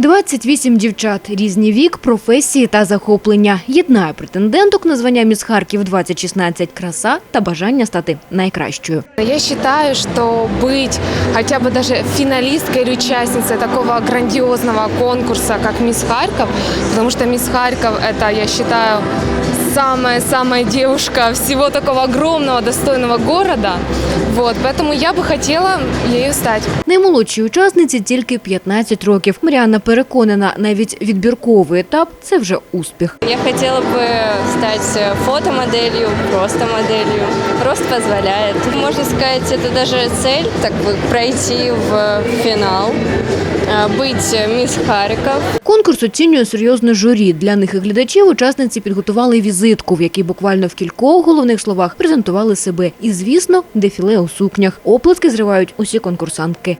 28 дівчат, різні вік, професії та захоплення. Єднає претенденток на звання Міс Харків 2016 краса та бажання стати найкращою. Я считаю, что быть хотя бы даже финалисткой или участницей такого грандиозного конкурса, как Мисс Харьков, потому что Мисс Харьков это, я считаю, самая-самая девушка всего такого огромного, достойного города. Вот, поэтому я бы хотела ею стать. Наймолодшій учасниці тільки 15 років. Маріанна переконана, навіть відбірковий етап це вже успіх. Я хотела бы стать фотомоделью, просто моделью. Рост позволяет. Можно сказать, это даже цель, так бы пройти в финал, э, быть мисс Харьков. Конкурс оцінює серйозне журі. Для них і глядачів учасниці підготували візитку, в якій буквально в кількох головних словах презентували себе. І, звісно, дефіле у сукнях. Оплески зривають усі конкурсантки.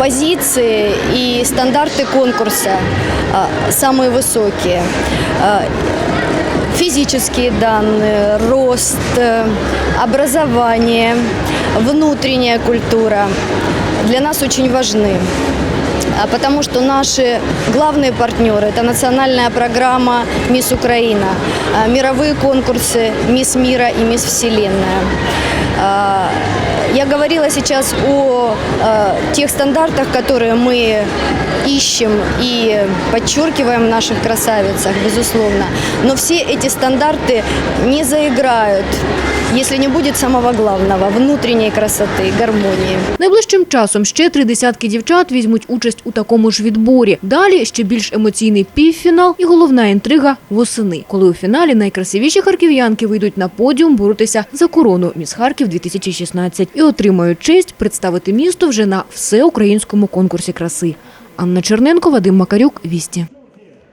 позиции и стандарты конкурса а, самые высокие. А, Физические данные, рост, э, образование, внутренняя культура для нас очень важны. А Потому что наши главные партнеры – это национальная программа «Мисс Украина», а, мировые конкурсы «Мисс Мира» и «Мисс Вселенная». А, Я говорила сейчас о э, тех стандартах, которые мы ищем и подчеркиваем в наших красавицах, безусловно. Но все эти стандарты не заиграют, если не будет самого главного – внутренней красоты, гармонии. Найближчим часом ще три десятки дівчат візьмуть участь у такому ж відборі. Далі ще більш емоційний півфінал і головна інтрига восени, коли у фіналі найкрасивіші харків'янки вийдуть на подіум боротися за корону Міс Харків 2016 і отримають честь представити місто вже на всеукраїнському конкурсі краси. Анна Черненко, Вадим Макарюк, Вісті.